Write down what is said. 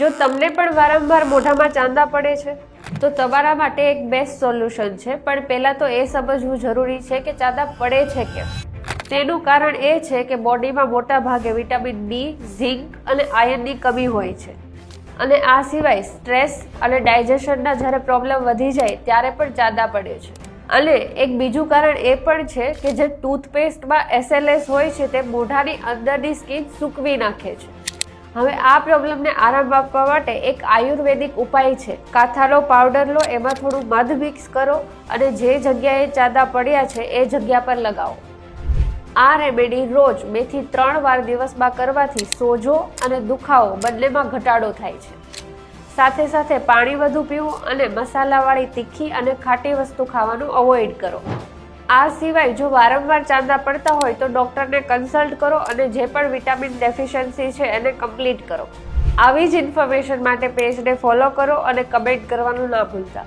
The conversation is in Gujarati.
જો તમને પણ વારંવાર મોઢામાં ચાંદા પડે છે, તો તમારા માટે એક બેસ્ટ સોલ્યુશન છે. પણ પહેલાં તો એ સમજવું જરૂરી છે કે ચાંદા પડે છે કેમ. તેનું કારણ એ છે કે બોડીમાં મોટા ભાગે વિટામિન ડી, ઝિંક અને આયર્નની કમી હોય છે. અને આ સિવાય સ્ટ્રેસ અને ડાયજેશનના જ્યારે પ્રોબ્લેમ વધી જાય, ત્યારે પણ ચાંદા પડે છે. અને એક બીજું કારણ એ પણ છે કે જે ટૂથપેસ્ટમાં એસએલએસ હોય છે, તે મોઢાની અંદરની સ્કીન સૂકવી નાખે છે. હવે આ પ્રોબ્લેમને આરામ આપવા માટે એક આયુર્વેદિક ઉપાય છે. કાથાનો પાવડર લો, એમાં થોડું મધ મિક્સ કરો અને જે જગ્યાએ ચાદા પડ્યા છે, એ જગ્યા પર લગાવો. આ રેમેડી રોજ બેથી ત્રણ વાર દિવસમાં કરવાથી સોજો અને દુખાવો બંનેમાં ઘટાડો થાય છે. સાથે સાથે પાણી વધુ પીવું અને મસાલાવાળી તીખી અને ખાટી વસ્તુ ખાવાનું અવોઇડ કરો. આ સિવાય જો વારંવાર ચાંદા પડતા હોય તો ડૉક્ટરને કન્સલ્ટ કરો અને જે પણ વિટામિન ડેફિશિયન્સી છે એને કમ્પ્લીટ કરો. આવી જ ઇન્ફોર્મેશન માટે પેજને ફોલો કરો અને કમેન્ટ કરવાનું ના ભૂલતા.